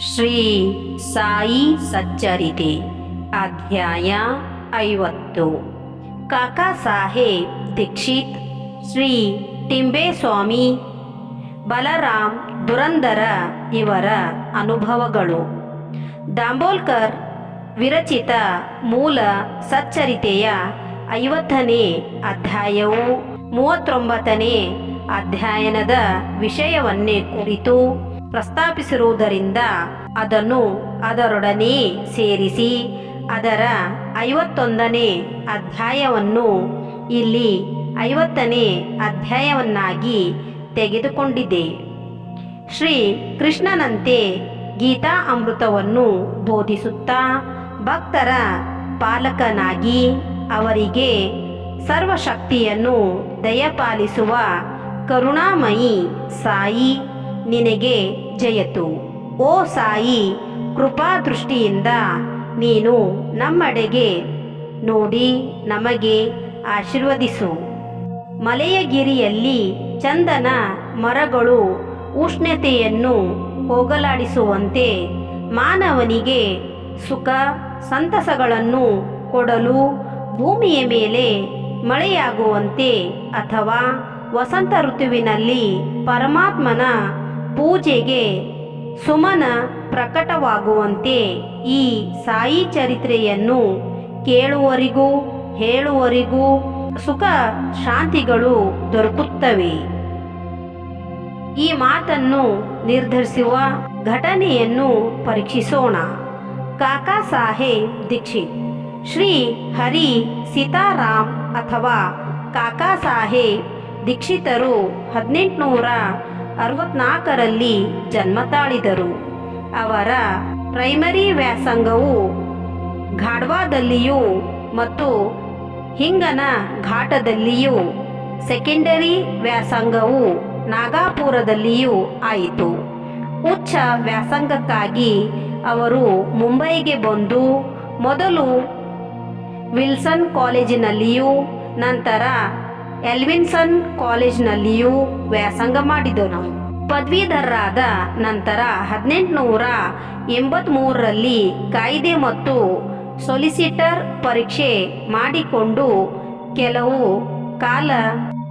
ಶ್ರೀ ಸಾಯಿ ಸಚ್ಚರಿತೆ, ಅಧ್ಯಾಯ ಐವತ್ತು. ಕಾಕಾ ಸಾಹೇಬ್ ದೀಕ್ಷಿತ್, ಶ್ರೀ ಟಿಂಬೇಸ್ವಾಮಿ, ಬಲರಾಮ್ ದುರಂದರ ಇವರ ಅನುಭವಗಳು. ದಾಂಬೋಲ್ಕರ್ ವಿರಚಿತ ಮೂಲ ಸಚ್ಚರಿತೆಯ ಐವತ್ತನೇ ಅಧ್ಯಾಯವು ಮೂವತ್ತೊಂಬತ್ತನೇ ಅಧ್ಯಯನದ ವಿಷಯವನ್ನೇ ಕುರಿತು ಪ್ರಸ್ತಾಪಿಸಿರುವುದರಿಂದ ಅದನ್ನು ಅದರೊಡನೆ ಸೇರಿಸಿ ಅದರ ಐವತ್ತೊಂದನೇ ಅಧ್ಯಾಯವನ್ನು ಇಲ್ಲಿ ಐವತ್ತನೇ ಅಧ್ಯಾಯವನ್ನಾಗಿ ತೆಗೆದುಕೊಂಡಿದೆ ಶ್ರೀ ಕೃಷ್ಣನಂತೆ ಗೀತಾ ಅಮೃತವನ್ನು ಬೋಧಿಸುತ್ತಾ ಭಕ್ತರ ಪಾಲಕನಾಗಿ ಅವರಿಗೆ ಸರ್ವಶಕ್ತಿಯನ್ನು ದಯಪಾಲಿಸುವ ಕರುಣಾಮಯಿ ಸಾಯಿ ನಿನಗೆ ಜಯತು. ಓ ಸಾಯಿ, ಕೃಪಾದೃಷ್ಟಿಯಿಂದ ನೀನು ನಮ್ಮಡೆಗೆ ನೋಡಿ ನಮಗೆ ಆಶೀರ್ವದಿಸು. ಮಲೆಯಗಿರಿಯಲ್ಲಿ ಚಂದನ ಮರಗಳು ಉಷ್ಣತೆಯನ್ನು ಹೋಗಲಾಡಿಸುವಂತೆ ಮಾನವನಿಗೆ ಸುಖ ಸಂತಸಗಳನ್ನು ಕೊಡಲು ಭೂಮಿಯ ಮೇಲೆ ಮಳೆಯಾಗುವಂತೆ ಅಥವಾ ವಸಂತ ಋತುವಿನಲ್ಲಿ ಪರಮಾತ್ಮನ ಪೂಜೆಗೆ ಸುಮನ ಪ್ರಕಟವಾಗುವಂತೆ ಈ ಸಾಯಿ ಚರಿತ್ರೆಯನ್ನು ಕೇಳುವರಿಗೂ ಹೇಳುವರಿಗೂ ಸುಖ ಶಾಂತಿಗಳು ದೊರಕುತ್ತವೆ. ಈ ಮಾತನ್ನು ನಿರ್ಧರಿಸುವ ಘಟನೆಯನ್ನು ಪರೀಕ್ಷಿಸೋಣ. ಕಾಕಾ ಸಾಹೇಬ್ ದೀಕ್ಷಿತ್ ಶ್ರೀ ಹರಿ ಸೀತಾರಾಮ್ ಅಥವಾ ಕಾಕಾ ಸಾಹೇಬ್ ದೀಕ್ಷಿತರು ಹದಿನೆಂಟುನೂರ ಅರವತ್ನಾಲ್ಕರಲ್ಲಿ ಜನ್ಮ ತಾಳಿದರು. ಅವರ ಪ್ರೈಮರಿ ವ್ಯಾಸಂಗವು ಘಾಡ್ವಾದಲ್ಲಿಯೂ ಮತ್ತು ಹಿಂಗನ ಘಾಟದಲ್ಲಿಯೂ ಸೆಕೆಂಡರಿ ವ್ಯಾಸಂಗವು ನಾಗಾಪುರದಲ್ಲಿಯೂ ಆಯಿತು. ಉಚ್ಚ ವ್ಯಾಸಂಗಕ್ಕಾಗಿ ಅವರು ಮುಂಬೈಗೆ ಬಂದು ಮೊದಲು ವಿಲ್ಸನ್ ಕಾಲೇಜಿನಲ್ಲಿಯೂ ನಂತರ ಎಲ್ವಿನ್ಸನ್ ಕಾಲೇಜ್ನಲ್ಲಿಯೂ ವ್ಯಾಸಂಗ ಮಾಡಿದನು. ಪದವೀಧರರಾದ ನಂತರ ಹದಿನೆಂಟುನೂರ ಎಂಬತ್ತ್ಮೂರರಲ್ಲಿ ಕಾಯ್ದೆ ಮತ್ತು ಸೊಲಿಸಿಟರ್ ಪರೀಕ್ಷೆ ಮಾಡಿಕೊಂಡು ಕೆಲವು ಕಾಲ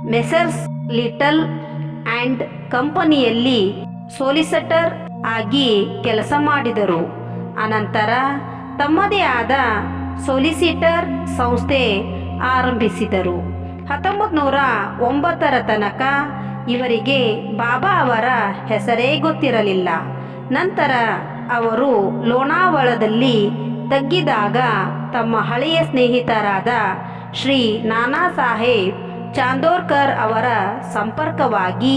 ಮೆಸರ್ಸ್ ಲಿಟಲ್ ಆ್ಯಂಡ್ ಕಂಪನಿಯಲ್ಲಿ ಸೊಲಿಸಿಟರ್ ಆಗಿ ಕೆಲಸ ಮಾಡಿದರು. ಅನಂತರ ತಮ್ಮದೇ ಆದ ಸೊಲಿಸಿಟರ್ ಸಂಸ್ಥೆ ಆರಂಭಿಸಿದರು. ಹತ್ತೊಂಬತ್ತು ನೂರ ಒಂಬತ್ತರ ತನಕ ಇವರಿಗೆ ಬಾಬಾ ಅವರ ಹೆಸರೇ ಗೊತ್ತಿರಲಿಲ್ಲ. ನಂತರ ಅವರು ಲೋಣಾವಳದಲ್ಲಿ ತಗ್ಗಿದಾಗ ತಮ್ಮ ಹಳೆಯ ಸ್ನೇಹಿತರಾದ ಶ್ರೀ ನಾನಾ ಸಾಹೇಬ್ ಚಾಂದೋರ್ಕರ್ ಅವರ ಸಂಪರ್ಕವಾಗಿ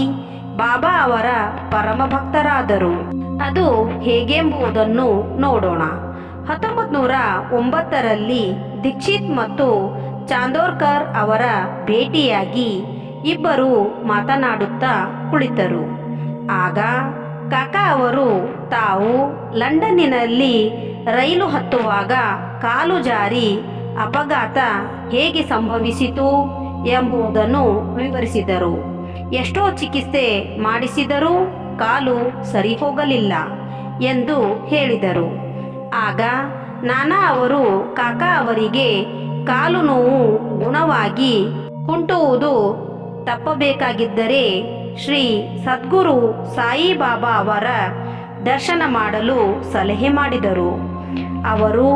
ಬಾಬಾ ಅವರ ಪರಮ ಭಕ್ತರಾದರು. ಅದು ಹೇಗೆಂಬುದನ್ನು ನೋಡೋಣ. ಹತ್ತೊಂಬತ್ತು ನೂರ ಒಂಬತ್ತರಲ್ಲಿ ದೀಕ್ಷಿತ್ ಮತ್ತು ಚಾಂದೋರ್ಕರ್ ಅವರ ಭೇಟಿಯಾಗಿ ಇಬ್ಬರು ಮಾತನಾಡುತ್ತಾ ಕುಳಿತರು. ಆಗ ಕಾಕಾ ಅವರು ತಾವು ಲಂಡನ್ನಿನಲ್ಲಿ ರೈಲು ಹತ್ತುವಾಗ ಕಾಲು ಜಾರಿ ಅಪಘಾತ ಹೇಗೆ ಸಂಭವಿಸಿತು ಎಂಬುದನ್ನು ವಿವರಿಸಿದರು. ಎಷ್ಟೋ ಚಿಕಿತ್ಸೆ ಮಾಡಿಸಿದರೂ ಕಾಲು ಸರಿ ಹೋಗಲಿಲ್ಲ ಎಂದು ಹೇಳಿದರು. ಆಗ ನಾನಾ ಅವರು ಕಾಕಾ ಅವರಿಗೆ ಕಾಲು ನೋವು ಗುಣವಾಗಿ ಕುಂಟುವುದು ತಪ್ಪಬೇಕಾಗಿದ್ದರೆ ಶ್ರೀ ಸದ್ಗುರು ಸಾಯಿಬಾಬಾ ಅವರ ದರ್ಶನ ಮಾಡಲು ಸಲಹೆ ಮಾಡಿದರು. ಅವರು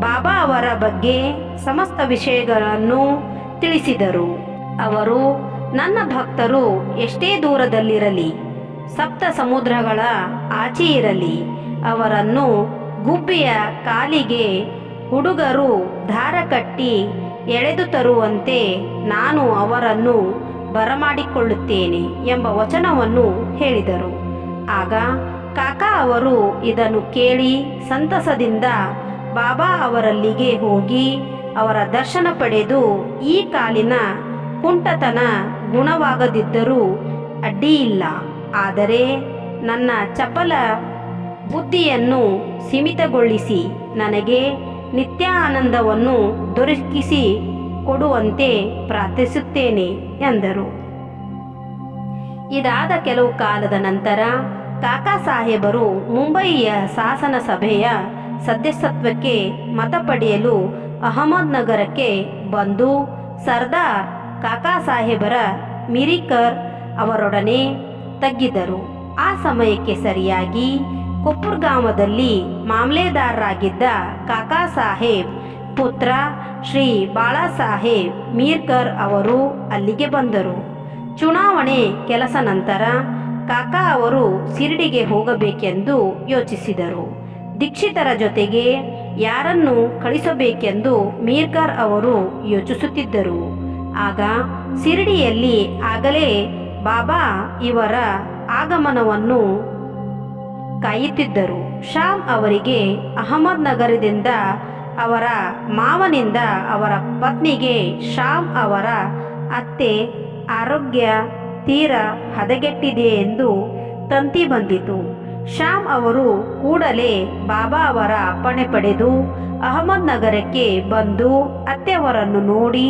ಬಾಬಾ ಅವರ ಬಗ್ಗೆ ಸಮಸ್ತ ವಿಷಯಗಳನ್ನು ತಿಳಿಸಿದರು. ಅವರು, ನನ್ನ ಭಕ್ತರು ಎಷ್ಟೇ ದೂರದಲ್ಲಿರಲಿ, ಸಪ್ತ ಸಮುದ್ರಗಳ ಆಚೆ ಇರಲಿ, ಅವರನ್ನು ಗುಬ್ಬಿಯ ಕಾಲಿಗೆ ಹುಡುಗರು ದಾರ ಕಟ್ಟಿ ಎಳೆದು ತರುವಂತೆ ನಾನು ಅವರನ್ನು ಬರಮಾಡಿಕೊಳ್ಳುತ್ತೇನೆ ಎಂಬ ವಚನವನ್ನು ಹೇಳಿದರು. ಆಗ ಕಾಕಾ ಅವರು ಇದನ್ನು ಕೇಳಿ ಸಂತಸದಿಂದ ಬಾಬಾ ಅವರಲ್ಲಿಗೆ ಹೋಗಿ ಅವರ ದರ್ಶನ ಪಡೆದು ಈ ಕಾಲಿನ ಕುಂಟತನ ಗುಣವಾಗದಿದ್ದರೂ ಅಡ್ಡಿಯಿಲ್ಲ. ಆದರೆ ನನ್ನ ಚಪಲ ಬುದ್ಧಿಯನ್ನು ಸೀಮಿತಗೊಳಿಸಿ ನನಗೆ ನಿತ್ಯ ಆನಂದವನ್ನು ದೊರಕಿಸಿ ಕೊಡುವಂತೆ ಪ್ರಾರ್ಥಿಸುತ್ತೇನೆ, ಎಂದರು. ಇದಾದ ಕೆಲವು ಕಾಲದ ನಂತರ ಕಾಕಾ ಸಾಹೇಬರು ಮುಂಬಯಿಯ ಶಾಸನ ಸಭೆಯ ಸದಸ್ಯತ್ವಕ್ಕೆ ಮತ ಪಡೆಯಲು ಅಹಮದ್ನಗರಕ್ಕೆ ಬಂದು ಸರ್ದಾರ್ ಕಾಕಾ ಸಾಹೇಬರ ಮಿರಿಕರ್ ಅವರೊಡನೆ ತಗ್ಗಿದರು. ಆ ಸಮಯಕ್ಕೆ ಸರಿಯಾಗಿ ಕೊಪ್ಪುರ್ಗಾಮದಲ್ಲಿ ಮಾಮಲೆದಾರರಾಗಿದ್ದ ಕಾಕಾ ಸಾಹೇಬ್, ಪುತ್ರ ಶ್ರೀ ಬಾಳಾಸಾಹೇಬ್ ಮೀರ್ಕರ್ ಅವರು ಅಲ್ಲಿಗೆ ಬಂದರು. ಚುನಾವಣೆ ಕೆಲಸ ನಂತರ ಕಾಕಾ ಅವರು ಶಿರಡಿಗೆ ಹೋಗಬೇಕೆಂದು ಯೋಚಿಸಿದರು. ದೀಕ್ಷಿತರ ಜೊತೆಗೆ ಯಾರನ್ನು ಕಳಿಸಬೇಕೆಂದು ಮೀರ್ಕರ್ ಅವರು ಯೋಚಿಸುತ್ತಿದ್ದರು. ಆಗ ಶಿರಡಿಯಲ್ಲಿ ಆಗಲೇ ಬಾಬಾ ಇವರ ಆಗಮನವನ್ನು ಕಾಯುತ್ತಿದ್ದರು. ಶ್ಯಾಮ್ ಅವರಿಗೆ ಅಹಮದ್ ನಗರದಿಂದ ಅವರ ಮಾವನಿಂದ ಅವರ ಪತ್ನಿಗೆ ಶ್ಯಾಮ್ ಅವರ ಅತ್ತೆ ಆರೋಗ್ಯ ತೀರ ಹದಗೆಟ್ಟಿದೆ ಎಂದು ತಂತಿ ಬಂದಿತು. ಶ್ಯಾಮ್ ಅವರು ಕೂಡಲೇ ಬಾಬಾ ಅವರ ಅಪ್ಪಣೆ ಪಡೆದು ಅಹಮದ್ ನಗರಕ್ಕೆ ಬಂದು ಅತ್ತೆಯವರನ್ನು ನೋಡಿ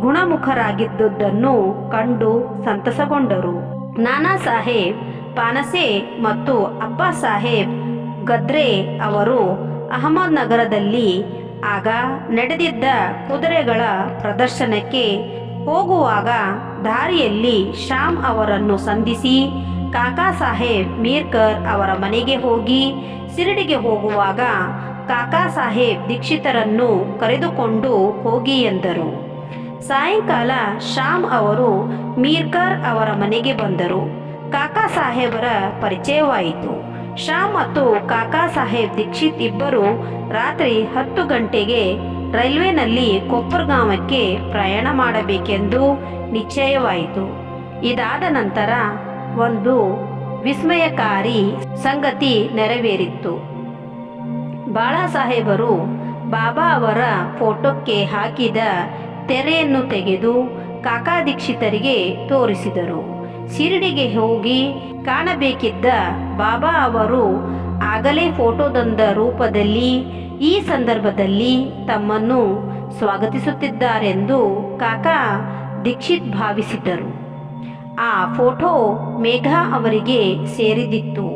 ಗುಣಮುಖರಾಗಿದ್ದುದನ್ನು ಕಂಡು ಸಂತಸಗೊಂಡರು. ನಾನಾ ಸಾಹೇಬ್ ಪಾನಸೆ ಮತ್ತು ಅಪ್ಪ ಸಾಹೇಬ್ ಗದ್ರೆ ಅವರು ಅಹಮದ್ ನಗರದಲ್ಲಿ ಆಗ ನಡೆದಿದ್ದ ಕುದುರೆಗಳ ಪ್ರದರ್ಶನಕ್ಕೆ ಹೋಗುವಾಗ ದಾರಿಯಲ್ಲಿ ಶ್ಯಾಮ್ ಅವರನ್ನು ಸಂಧಿಸಿ ಕಾಕಾ ಸಾಹೇಬ್ ಮೀರ್ಕರ್ ಅವರ ಮನೆಗೆ ಹೋಗಿ ಶಿರಡಿಗೆ ಹೋಗುವಾಗ ಕಾಕಾ ಸಾಹೇಬ್ ದೀಕ್ಷಿತರನ್ನು ಕರೆದುಕೊಂಡು ಹೋಗಿ ಎಂದರು. ಸಾಯಂಕಾಲ ಶ್ಯಾಮ್ ಅವರು ಮೀರ್ಕರ್ ಅವರ ಮನೆಗೆ ಬಂದರು. ಕಾಕಾ ಸಾಹೇಬರ ಪರಿಚಯವಾಯಿತು. ಶಾ ಮತ್ತು ಕಾಕಾ ಸಾಹೇಬ್ ದೀಕ್ಷಿತ್ ಇಬ್ಬರು ರಾತ್ರಿ ಹತ್ತು ಗಂಟೆಗೆ ರೈಲ್ವೆನಲ್ಲಿ ಕೊಪ್ಪರ್ಗಾಮಕ್ಕೆ ಪ್ರಯಾಣ ಮಾಡಬೇಕೆಂದು ನಿಶ್ಚಯವಾಯಿತು. ಇದಾದ ನಂತರ ಒಂದು ವಿಸ್ಮಯಕಾರಿ ಸಂಗತಿ ನೆರವೇರಿತ್ತು. ಬಾಳಾಸಾಹೇಬರು ಬಾಬಾ ಅವರ ಫೋಟೋಕ್ಕೆ ಹಾಕಿದ ತೆರೆಯನ್ನು ತೆಗೆದು ಕಾಕಾ ದೀಕ್ಷಿತರಿಗೆ ತೋರಿಸಿದರು. ಶಿರಡಿಗೆ ಹೋಗಿ ಕಾಣಬೇಕಿದ್ದ ಬಾಬಾ ಅವರು ಆಗಲೇ ಫೋಟೋದಂದ ರೂಪದಲ್ಲಿ ಈ ಸಂದರ್ಭದಲ್ಲಿ ತಮ್ಮನ್ನು ಸ್ವಾಗತಿಸುತ್ತಿದ್ದಾರೆಂದು ಕಾಕಾ ದೀಕ್ಷಿತ್ ಭಾವಿಸಿದ್ದರು. ಆ ಫೋಟೋ ಮೇಘಾ ಅವರಿಗೆ ಸೇರಿದಿತ್ತು.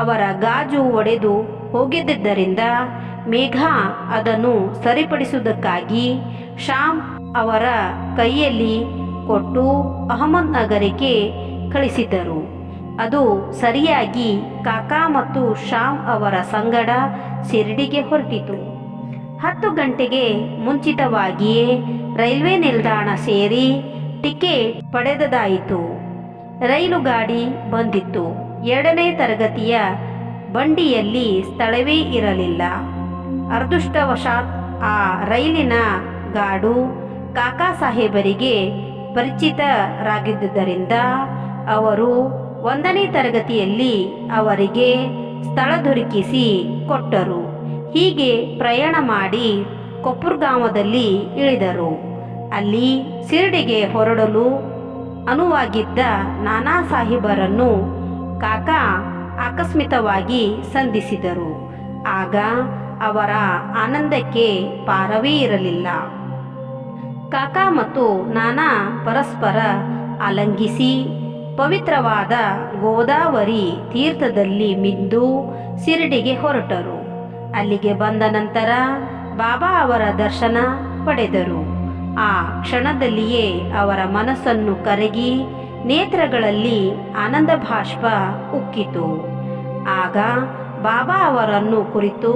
ಅವರ ಗಾಜು ಒಡೆದು ಹೋಗಿದ್ದರಿಂದ ಮೇಘಾ ಅದನ್ನು ಸರಿಪಡಿಸುವುದಕ್ಕಾಗಿ ಶ್ಯಾಮ್ ಅವರ ಕೈಯಲ್ಲಿ ಕೊಟ್ಟು ಅಹಮದ್ ನಗರಿಗೆ ಕಳಿಸಿದರು. ಅದು ಸರಿಯಾಗಿ ಕಾಕಾ ಮತ್ತು ಶ್ಯಾಮ್ ಅವರ ಸಂಗಡ ಶಿರಡಿಗೆ ಹೊರಟಿತು. ಹತ್ತು ಗಂಟೆಗೆ ಮುಂಚಿತವಾಗಿಯೇ ರೈಲ್ವೆ ನಿಲ್ದಾಣ ಸೇರಿ ಟಿಕೆಟ್ ಪಡೆದದಾಯಿತು. ರೈಲು ಗಾಡಿ ಬಂದಿತ್ತು. ಎರಡನೇ ತರಗತಿಯ ಬಂಡಿಯಲ್ಲಿ ಸ್ಥಳವೇ ಇರಲಿಲ್ಲ. ಅದೃಷ್ಟವಶಾತ್ ಆ ರೈಲಿನ ಗಾಡು ಕಾಕಾ ಸಾಹೇಬರಿಗೆ ಪರಿಚಿತರಾಗಿದ್ದುದರಿಂದ ಅವರು ಒಂದನೇ ತರಗತಿಯಲ್ಲಿ ಅವರಿಗೆ ಸ್ಥಳ ದೊರಕಿಸಿ ಕೊಟ್ಟರು. ಹೀಗೆ ಪ್ರಯಾಣ ಮಾಡಿ ಕೊಪ್ಪುರ್ಗಾಮದಲ್ಲಿ ಇಳಿದರು. ಅಲ್ಲಿ ಶಿರಡಿಗೆ ಹೊರಡಲು ಅನುವಾಗಿದ್ದ ನಾನಾ ಸಾಹಿಬರನ್ನು ಕಾಕಾ ಆಕಸ್ಮಿಕವಾಗಿ ಸಂಧಿಸಿದರು. ಆಗ ಅವರ ಆನಂದಕ್ಕೆ ಪಾರವೇ ಇರಲಿಲ್ಲ. ಕಾಕಾ ಮತ್ತು ನಾನಾ ಪರಸ್ಪರ ಅಲಂಗಿಸಿ ಪವಿತ್ರವಾದ ಗೋದಾವರಿ ತೀರ್ಥದಲ್ಲಿ ಮಿದ್ದು ಶಿರಡಿಗೆ ಹೊರಟರು. ಅಲ್ಲಿಗೆ ಬಂದ ನಂತರ ಬಾಬಾ ಅವರ ದರ್ಶನ ಪಡೆದರು. ಆ ಕ್ಷಣದಲ್ಲಿಯೇ ಅವರ ಮನಸ್ಸನ್ನು ಕರಗಿ ನೇತ್ರಗಳಲ್ಲಿ ಆನಂದ ಭಾಷ್ಪ ಉಕ್ಕಿತು. ಆಗ ಬಾಬಾ ಅವರನ್ನು ಕುರಿತು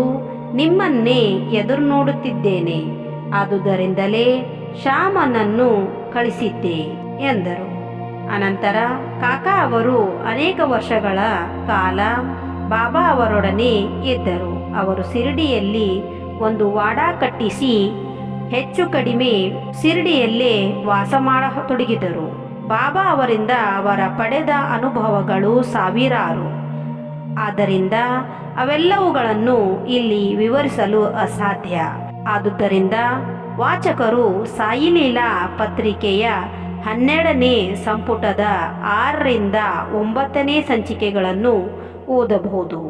ನಿಮ್ಮನ್ನೇ ಎದುರು ನೋಡುತ್ತಿದ್ದೇನೆ. ಆದುದರಿಂದಲೇ ಶ್ಯಾಮನನ್ನು ಕಳಿಸಿದ್ದೆ ಎಂದರು. ಅನಂತರ ಕಾಕಾ ಅವರು ಅನೇಕ ವರ್ಷಗಳ ಕಾಲ ಬಾಬಾ ಅವರೊಡನೆ ಇದ್ದರು. ಅವರು ಸಿರಡಿಯಲ್ಲಿ ಒಂದು ವಾಡ ಕಟ್ಟಿಸಿ ಹೆಚ್ಚು ಕಡಿಮೆ ಸಿರಡಿಯಲ್ಲೇ ವಾಸ ಮಾಡತೊಡಗಿದರು. ಬಾಬಾ ಅವರಿಂದ ಅವರ ಪಡೆದ ಅನುಭವಗಳು ಸಾವಿರಾರು. ಆದ್ದರಿಂದ ಅವೆಲ್ಲವುಗಳನ್ನು ಇಲ್ಲಿ ವಿವರಿಸಲು ಅಸಾಧ್ಯ. ಆದುದರಿಂದ ವಾಚಕರು ಸಾಯಿಲೀಲಾ ಪತ್ರಿಕೆಯ ಹನ್ನೆರಡನೇ ಸಂಪುಟದ ಆರರಿಂದ ಒಂಬತ್ತನೇ ಸಂಚಿಕೆಗಳನ್ನು ಓದಬಹುದು.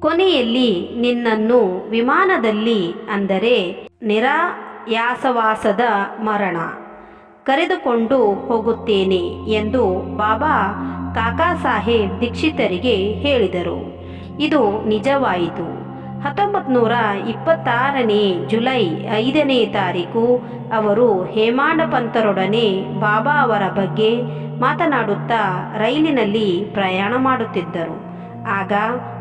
ಕೊನೆಯಲ್ಲಿ ನಿನ್ನನ್ನು ವಿಮಾನದಲ್ಲಿ ಅಂದರೆ ನಿರಾಯಾಸವಾಸದ ಮರಣ ಕರೆದುಕೊಂಡು ಹೋಗುತ್ತೇನೆ ಎಂದು ಬಾಬಾ ಕಾಕಾ ಸಾಹೇಬ್ ದೀಕ್ಷಿತರಿಗೆ ಹೇಳಿದರು. ಇದು ನಿಜವಾಯಿತು. ಹತ್ತೊಂಬತ್ತು ನೂರ ಇಪ್ಪತ್ತಾರನೇ ಜುಲೈ ಐದನೇ ತಾರೀಕು ಅವರು ಹೇಮಾಂಡ ಪಂಥರೊಡನೆ ಬಾಬಾ ಅವರ ಬಗ್ಗೆ ಮಾತನಾಡುತ್ತಾ ರೈಲಿನಲ್ಲಿ ಪ್ರಯಾಣ ಮಾಡುತ್ತಿದ್ದರು. ಆಗ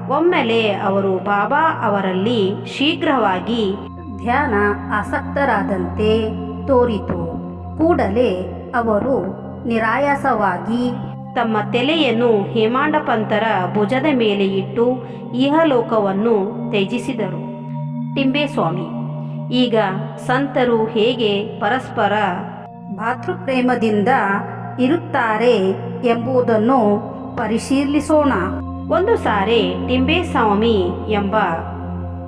ಒಮ್ಮೆಲೆ ಅವರು ಬಾಬಾ ಅವರಲ್ಲಿ ಶೀಘ್ರವಾಗಿ ಧ್ಯಾನ ಆಸಕ್ತರಾದಂತೆ ತೋರಿತು. ಕೂಡಲೇ ಅವರು ನಿರಾಯಾಸವಾಗಿ ತಮ್ಮ ತಲೆಯನ್ನು ಹೇಮಾಂಡ ಪಂತರ ಭುಜದ ಮೇಲೆ ಇಟ್ಟು ಇಹಲೋಕವನ್ನು ತ್ಯಜಿಸಿದರು. ಟಿಂಬೇಸ್ವಾಮಿ ಈಗ ಸಂತರು ಹೇಗೆ ಪರಸ್ಪರ ಭಾತೃಪ್ರೇಮದಿಂದ ಇರುತ್ತಾರೆ ಎಂಬುದನ್ನು ಪರಿಶೀಲಿಸೋಣ. ಒಂದು ಸಾರಿ ಟಿಂಬೇಸ್ವಾಮಿ ಎಂಬ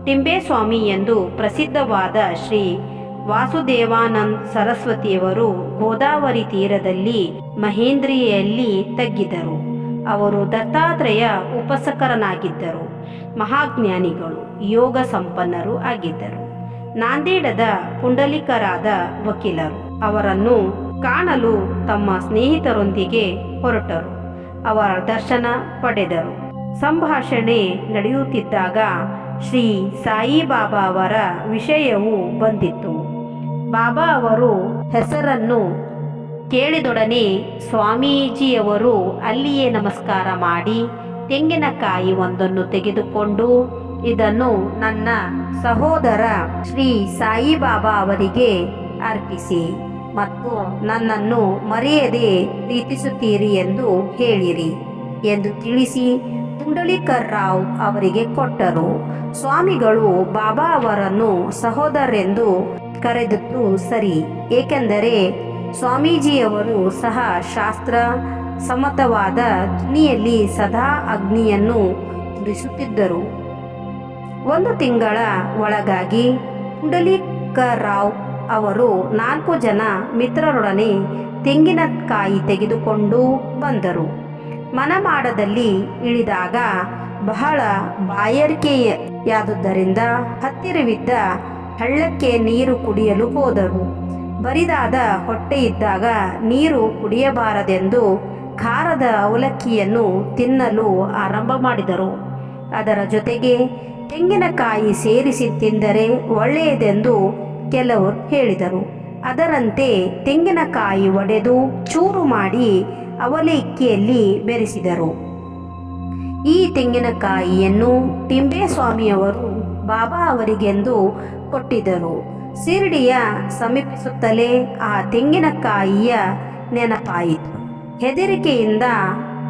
ಟಿಂಬೇಸ್ವಾಮಿ ಎಂದು ಪ್ರಸಿದ್ಧವಾದ ಶ್ರೀ ವಾಸುದೇವಾನಂದ್ ಸರಸ್ವತಿಯವರು ಗೋದಾವರಿ ತೀರದಲ್ಲಿ ಮಹೇಂದ್ರಿಯಲ್ಲಿ ತಗ್ಗಿದರು. ಅವರು ದತ್ತಾತ್ರೇಯ ಉಪಸಕರನಾಗಿದ್ದರು. ಮಹಾಜ್ಞಾನಿಗಳು, ಯೋಗ ಸಂಪನ್ನರು ಆಗಿದ್ದರು. ನಾಂದೇಡದ ಪುಂಡಲಿಕರಾದ ವಕೀಲರು ಅವರನ್ನು ಕಾಣಲು ತಮ್ಮ ಸ್ನೇಹಿತರೊಂದಿಗೆ ಹೊರಟರು. ಅವರ ದರ್ಶನ ಪಡೆದರು. ಸಂಭಾಷಣೆ ನಡೆಯುತ್ತಿದ್ದಾಗ ಶ್ರೀ ಸಾಯಿಬಾಬಾ ಅವರ ವಿಷಯವು ಬಂದಿತ್ತು. ಬಾಬಾ ಅವರು ಹೆಸರನ್ನು ಕೇಳಿದೊಡನೆ ಸ್ವಾಮೀಜಿಯವರು ಅಲ್ಲಿಯೇ ನಮಸ್ಕಾರ ಮಾಡಿ ತೆಂಗಿನಕಾಯಿ ಒಂದನ್ನು ತೆಗೆದುಕೊಂಡು ಇದನ್ನು ನನ್ನ ಸಹೋದರ ಶ್ರೀ ಸಾಯಿಬಾಬಾ ಅವರಿಗೆ ಅರ್ಪಿಸಿ ಮತ್ತು ನನ್ನನ್ನು ಮರೆಯದೆ ಪ್ರೀತಿಸುತ್ತೀರಿ ಎಂದು ಹೇಳಿರಿ ಎಂದು ತಿಳಿಸಿ ಪುಂಡಲಿಕರ್ ರಾವ್ ಅವರಿಗೆ ಕೊಟ್ಟರು. ಸ್ವಾಮಿಗಳು ಬಾಬಾ ಅವರನ್ನು ಸಹೋದರೆಂದು ಕರೆದದ್ದು ಸರಿ, ಏಕೆಂದರೆ ಸ್ವಾಮೀಜಿಯವರು ಸಹ ಶಾಸ್ತ್ರ, ಸಮ್ಮತವಾದ ಧ್ವನಿಯಲ್ಲಿ ಸದಾ ಅಗ್ನಿಯನ್ನು ತುರಿಸುತ್ತಿದ್ದರು. ಒಂದು ತಿಂಗಳ ಒಳಗಾಗಿ ಪುಂಡಲೀಕರಾವ್ ಅವರು ನಾಲ್ಕು ಜನ ಮಿತ್ರರೊಡನೆ ತೆಂಗಿನಕಾಯಿ ತೆಗೆದುಕೊಂಡು ಬಂದರು. ಮನಮಾಡದಲ್ಲಿ ಇಳಿದಾಗ ಬಹಳ ಬಾಯರಿಕೆಯಾದುದರಿಂದ ಹತ್ತಿರವಿದ್ದ ಹಳ್ಳಕ್ಕೆ ನೀರು ಕುಡಿಯಲು ಹೋದರು. ಬರಿದಾದ ಹೊಟ್ಟೆ ಇದ್ದಾಗ ನೀರು ಕುಡಿಯಬಾರದೆಂದು ಖಾರದ ಅವಲಕ್ಕಿಯನ್ನು ತಿನ್ನಲು ಆರಂಭ ಮಾಡಿದರು. ಅದರ ಜೊತೆಗೆ ತೆಂಗಿನಕಾಯಿ ಸೇರಿಸಿ ತಿಂದರೆ ಒಳ್ಳೆಯದೆಂದು ಕೆಲವರು ಹೇಳಿದರು. ಅದರಂತೆ ತೆಂಗಿನಕಾಯಿ ಒಡೆದು ಚೂರು ಮಾಡಿ ಅವಲಕ್ಕಿಯಲ್ಲಿ ಬೆರೆಸಿದರು. ಈ ತೆಂಗಿನಕಾಯಿಯನ್ನು ಟಿಂಬೇಸ್ವಾಮಿಯವರು ಬಾಬಾ ಅವರಿಗೆಂದು ಕೊಟ್ಟಿದ್ದರು. ಶಿರಡಿಯ ಸಮೀಪಿಸುತ್ತಲೇ ಆ ತೆಂಗಿನಕಾಯಿಯ ನೆನಪಾಯಿತು. ಹೆದರಿಕೆಯಿಂದ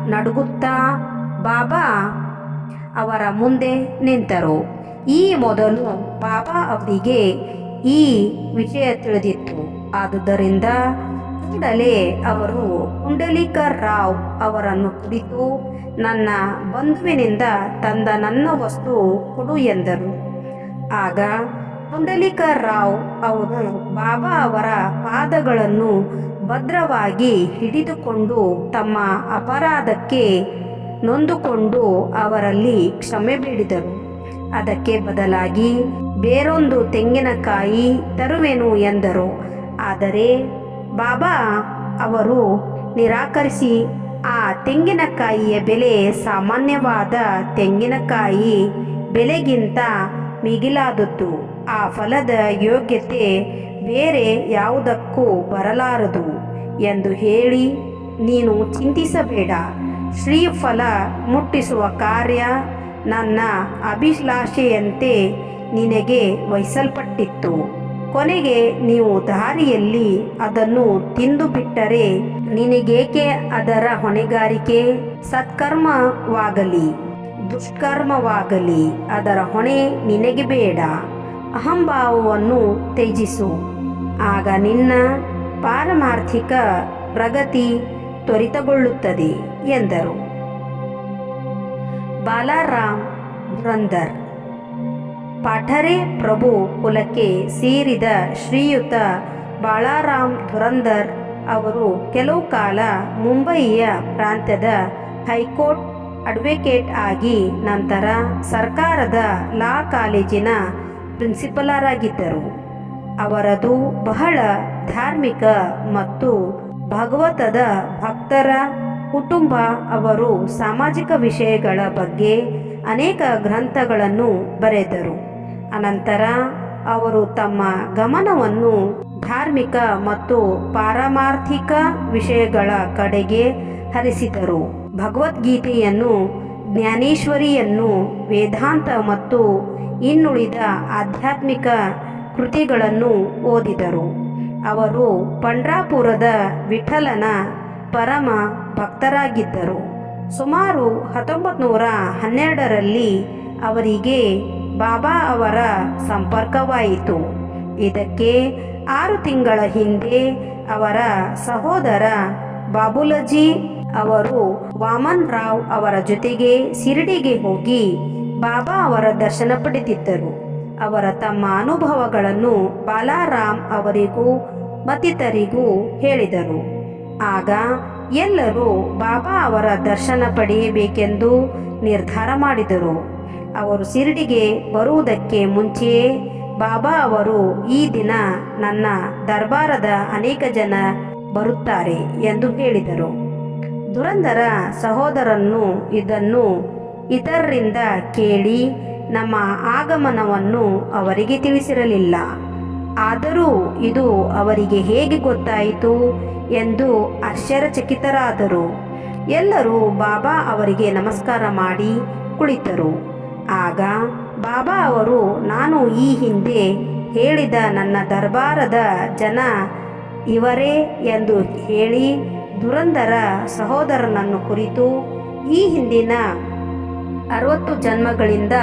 ನಡುಗುತ್ತಾ ಬಾಬಾ ಅವರ ಮುಂದೆ ನಿಂತರು. ಈ ಮೊದಲು ಬಾಬಾ ಅವರಿಗೆ ಈ ವಿಷಯ ತಿಳಿದಿತ್ತು. ಆದುದರಿಂದ ಕೂಡಲೇ ಅವರು ಪುಂಡಲೀಕರ್ ರಾವ್ ಅವರನ್ನು ಕುರಿತು, ನನ್ನ ಬಂಧುವಿನಿಂದ ತಂದ ನನ್ನ ವಸ್ತು ಕೊಡು ಎಂದರು. ಆಗ ಪುಂಡಲೀಕರ್ ರಾವ್ ಅವರು ಬಾಬಾ ಅವರ ಪಾದಗಳನ್ನು ಭದ್ರವಾಗಿ ಹಿಡಿದುಕೊಂಡು ತಮ್ಮ ಅಪರಾಧಕ್ಕೆ ನೊಂದುಕೊಂಡು ಅವರಲ್ಲಿ ಕ್ಷಮೆ ಬೇಡಿದರು. ಅದಕ್ಕೆ ಬದಲಾಗಿ, ಬೇರೊಂದು ತೆಂಗಿನಕಾಯಿ ತರುವೆನು ಎಂದರು. ಆದರೆ ಬಾಬಾ ಅವರು ನಿರಾಕರಿಸಿ, ಆ ತೆಂಗಿನಕಾಯಿಯ ಬೆಲೆ ಸಾಮಾನ್ಯವಾದ ತೆಂಗಿನಕಾಯಿ ಬೆಲೆಗಿಂತ ಮಿಗಿಲಾದದ್ದು. ಆ ಫಲದ ಯೋಗ್ಯತೆ ಬೇರೆ ಯಾವುದಕ್ಕೂ ಬರಲಾರದು ಎಂದು ಹೇಳಿ, ನೀನು ಚಿಂತಿಸಬೇಡ. ಶ್ರೀಫಲ ಮುಟ್ಟಿಸುವ ಕಾರ್ಯ ನನ್ನ ಅಭಿಲಾಷೆಯಂತೆ ನಿನಗೆ ವಹಿಸಲ್ಪಟ್ಟಿತ್ತು. ಕೊನೆಗೆ ನೀವು ದಾರಿಯಲ್ಲಿ ಅದನ್ನು ತಿಂದು ಬಿಟ್ಟರೆ ನಿನಗೇಕೆ ಅದರ ಹೊಣೆಗಾರಿಕೆ? ಸತ್ಕರ್ಮವಾಗಲಿ, ದುಷ್ಕರ್ಮವಾಗಲಿ, ಅದರ ಹೊಣೆ ನಿನಗೆ ಬೇಡ. ಅಹಂಭಾವವನ್ನು ತ್ಯಜಿಸು. ಆಗ ನಿನ್ನ ಪಾರಮಾರ್ಥಿಕ ಪ್ರಗತಿ ತ್ವರಿತಗೊಳ್ಳುತ್ತದೆ ಎಂದರು. ಬಾಲಾರಾಮ್ ಧುರಂಧರ್ ಪಾಠರೆ ಪ್ರಭು ಕುಲಕ್ಕೆ ಸೇರಿದ ಶ್ರೀಯುತ ಬಾಳಾರಾಮ್ ಧುರಂಧರ್ ಅವರು ಕೆಲವು ಕಾಲ ಮುಂಬಯಿಯ ಪ್ರಾಂತ್ಯದ ಹೈಕೋರ್ಟ್ ಅಡ್ವೊಕೇಟ್ ಆಗಿ ನಂತರ ಸರ್ಕಾರದ ಲಾ ಕಾಲೇಜಿನ ಪ್ರಿನ್ಸಿಪಲರಾಗಿದ್ದರು. ಅವರದು ಬಹಳ ಧಾರ್ಮಿಕ ಮತ್ತು ಭಗವತದ ಭಕ್ತರ ಕುಟುಂಬ ಅವರು ಸಾಮಾಜಿಕ ವಿಷಯಗಳ ಬಗ್ಗೆ ಅನೇಕ ಗ್ರಂಥಗಳನ್ನು ಬರೆದರು. ಅನಂತರ ಅವರು ತಮ್ಮ ಗಮನವನ್ನು ಧಾರ್ಮಿಕ ಮತ್ತು ಪಾರಮಾರ್ಥಿಕ ವಿಷಯಗಳ ಕಡೆಗೆ ಹರಿಸಿದರು. ಭಗವದ್ಗೀತೆಯನ್ನು ಜ್ಞಾನೇಶ್ವರಿಯನ್ನು ವೇದಾಂತ ಮತ್ತು ಇನ್ನುಳಿದ ಆಧ್ಯಾತ್ಮಿಕ ಕೃತಿಗಳನ್ನು ಓದಿದರು. ಅವರು ಪಂಡ್ರಾಪುರದ ವಿಠಲನ ಪರಮ ಭಕ್ತರಾಗಿದ್ದರು. ಸುಮಾರು ಹತ್ತೊಂಬತ್ತು ನೂರ ಹನ್ನೆರಡರಲ್ಲಿ ಅವರಿಗೆ ಬಾಬಾ ಅವರ ಸಂಪರ್ಕವಾಯಿತು. ಇದಕ್ಕೆ ಆರು ತಿಂಗಳ ಹಿಂದೆ ಅವರ ಸಹೋದರ ಬಾಬುಲಜಿ ಅವರು ವಾಮನ್ ರಾವ್ ಅವರ ಜೊತೆಗೆ ಶಿರಡಿಗೆ ಹೋಗಿ ಬಾಬಾ ಅವರ ದರ್ಶನ ಪಡೆದಿದ್ದರು. ಅವರ ತಮ್ಮ ಅನುಭವಗಳನ್ನು ಬಾಲಾರಾಮ್ ಅವರಿಗೂ ಮತ್ತಿತರಿಗೂ ಹೇಳಿದರು. ಆಗ ಎಲ್ಲರೂ ಬಾಬಾ ಅವರ ದರ್ಶನ ಪಡೆಯಬೇಕೆಂದು ನಿರ್ಧಾರ ಮಾಡಿದರು. ಅವರು ಶಿರಡಿಗೆ ಬರುವುದಕ್ಕೆ ಮುಂಚೆಯೇ ಬಾಬಾ ಅವರು ಈ ದಿನ ನನ್ನ ದರ್ಬಾರದ ಅನೇಕ ಜನ ಬರುತ್ತಾರೆ ಎಂದು ಹೇಳಿದರು. ದುರಂದರ ಸಹೋದರನ್ನು ಇದನ್ನು ಇತರರಿಂದ ಕೇಳಿ ನಮ್ಮ ಆಗಮನವನ್ನು ಅವರಿಗೆ ತಿಳಿಸಿರಲಿಲ್ಲ. ಆದರೂ ಇದು ಅವರಿಗೆ ಹೇಗೆ ಗೊತ್ತಾಯಿತು ಎಂದು ಆಶ್ಚರ್ಯಚಕಿತರಾದರು. ಎಲ್ಲರೂ ಬಾಬಾ ಅವರಿಗೆ ನಮಸ್ಕಾರ ಮಾಡಿ ಕುಳಿತರು. ಆಗ ಬಾಬಾ ಅವರು, ನಾನು ಈ ಹಿಂದೆ ಹೇಳಿದ ನನ್ನ ದರ್ಬಾರದ ಜನ ಇವರೇ ಎಂದು ಹೇಳಿ ದುರಂದರ ಸಹೋದರನನ್ನು ಕುರಿತು ಈ ಹಿಂದಿನ ಅರವತ್ತು ಜನ್ಮಗಳಿಂದ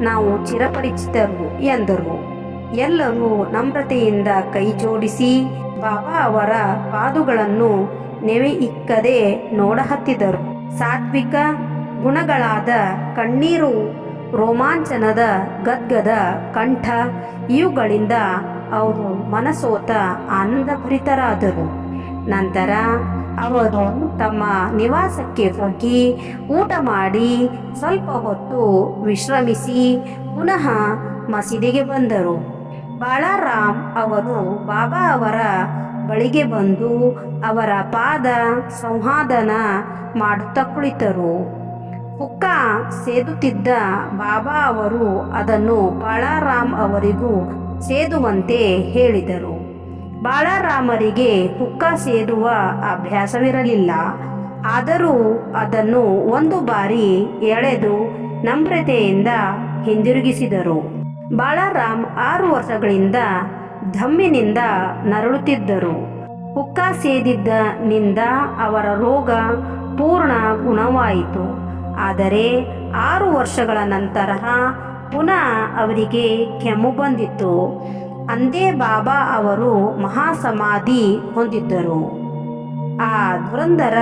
ನಾವು ಚಿರಪರಿಚಿತರು ಎಂದರು. ಎಲ್ಲರೂ ನಮ್ರತೆಯಿಂದ ಕೈ ಜೋಡಿಸಿ ಬಾಬಾ ಅವರ ಪಾದುಗಳನ್ನು ನೆವೆ ಇಕ್ಕದೆ ನೋಡಹತ್ತಿದರು. ಸಾತ್ವಿಕ ಗುಣಗಳಾದ ಕಣ್ಣೀರು ರೋಮಾಂಚನದ ಗದ್ಗದ ಕಂಠ ಇವುಗಳಿಂದ ಅವರು ಮನಸೋತ ಆನಂದಭರಿತರಾದರು. ನಂತರ ಅವರು ತಮ್ಮ ನಿವಾಸಕ್ಕೆ ಹೋಗಿ ಊಟ ಮಾಡಿ ಸ್ವಲ್ಪ ಹೊತ್ತು ವಿಶ್ರಮಿಸಿ ಪುನಃ ಮಸೀದಿಗೆ ಬಂದರು. ಬಾಳಾರಾಮ್ ಅವರು ಬಾಬಾ ಅವರ ಬಳಿಗೆ ಬಂದು ಅವರ ಪಾದ ಸಂವಾದನ ಮಾಡುತ್ತಾ ಕುಳಿತರು. ಹುಕ್ಕ ಸೇದುತ್ತಿದ್ದ ಬಾಬಾ ಅವರು ಅದನ್ನು ಬಾಳಾರಾಮ್ ಅವರಿಗೂ ಸೇದುವಂತೆ ಹೇಳಿದರು. ಬಾಳಾರಾಮರಿಗೆ ಹುಕ್ಕ ಸೇದುವ ಅಭ್ಯಾಸವಿರಲಿಲ್ಲ. ಆದರೂ ಅದನ್ನು ಒಂದು ಬಾರಿ ಎಳೆದು ನಮ್ರತೆಯಿಂದ ಹಿಂದಿರುಗಿಸಿದರು. ಬಾಳಾರಾಮ್ ಆರು ವರ್ಷಗಳಿಂದ ಧಮ್ಮಿನಿಂದ ನರಳುತ್ತಿದ್ದರು. ಹುಕ್ಕ ಸೇದಿದ್ದನಿಂದ ಅವರ ರೋಗ ಪೂರ್ಣ ಗುಣವಾಯಿತು. ಆದರೆ ಆರು ವರ್ಷಗಳ ನಂತರ ಪುನಃ ಅವರಿಗೆ ಕೆಮ್ಮು ಬಂದಿತ್ತು. ಅಂದೇ ಬಾಬಾ ಅವರು ಮಹಾಸಮಾಧಿ ಹೊಂದಿದ್ದರು. ಆ ಧುರಂಧರ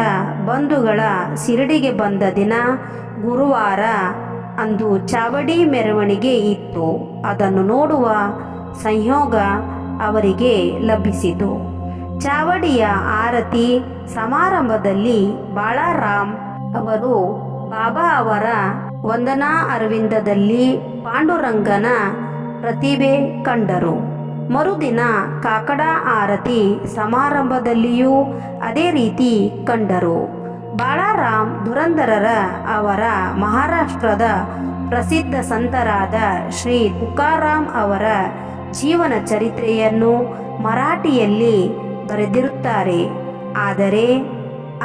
ಬಂಧುಗಳ ಶಿರಡಿಗೆ ಬಂದ ದಿನ ಗುರುವಾರ ಅಂದು ಚಾವಡಿ ಮೆರವಣಿಗೆ ಇತ್ತು. ಅದನ್ನು ನೋಡುವ ಸಂಯೋಗ ಅವರಿಗೆ ಲಭಿಸಿತು. ಚಾವಡಿಯ ಆರತಿ ಸಮಾರಂಭದಲ್ಲಿ ಬಾಳಾರಾಮ್ ಅವರು ಬಾಬಾ ಅವರ ವಂದನಾ ಅರವಿಂದದಲ್ಲಿ ಪಾಂಡುರಂಗನ ಪ್ರತಿಭೆ ಕಂಡರು. ಮರುದಿನ ಕಾಕಡ ಆರತಿ ಸಮಾರಂಭದಲ್ಲಿಯೂ ಅದೇ ರೀತಿ ಕಂಡರು. ಬಾಳಾರಾಮ್ ಧುರಂಧರರ ಅವರ ಮಹಾರಾಷ್ಟ್ರದ ಪ್ರಸಿದ್ಧ ಸಂತರಾದ ಶ್ರೀ ತುಕಾರಾಮ್ ಅವರ ಜೀವನ ಚರಿತ್ರೆಯನ್ನು ಮರಾಠಿಯಲ್ಲಿ ಬರೆದಿರುತ್ತಾರೆ. ಆದರೆ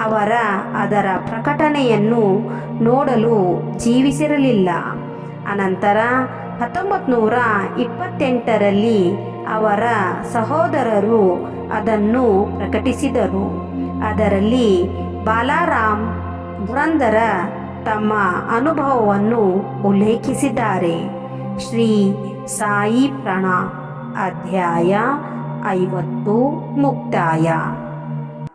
ಅವರ ಅದರ ಪ್ರಕಟಣೆಯನ್ನು ನೋಡಲು ಜೀವಿಸಿರಲಿಲ್ಲ. ಅನಂತರ ಹತ್ತೊಂಬತ್ತು ನೂರ ಇಪ್ಪತ್ತೆಂಟರಲ್ಲಿ ಅವರ ಸಹೋದರರು ಅದನ್ನು ಪ್ರಕಟಿಸಿದರು. ಅದರಲ್ಲಿ ಬಾಲಾರಾಮ್ ಪುರಂದರ ತಮ್ಮ ಅನುಭವವನ್ನು ಉಲ್ಲೇಖಿಸಿದ್ದಾರೆ. ಶ್ರೀ ಸಾಯಿ ಪ್ರಣ ಅಧ್ಯಾಯ ಐವತ್ತು ಮುಕ್ತಾಯ.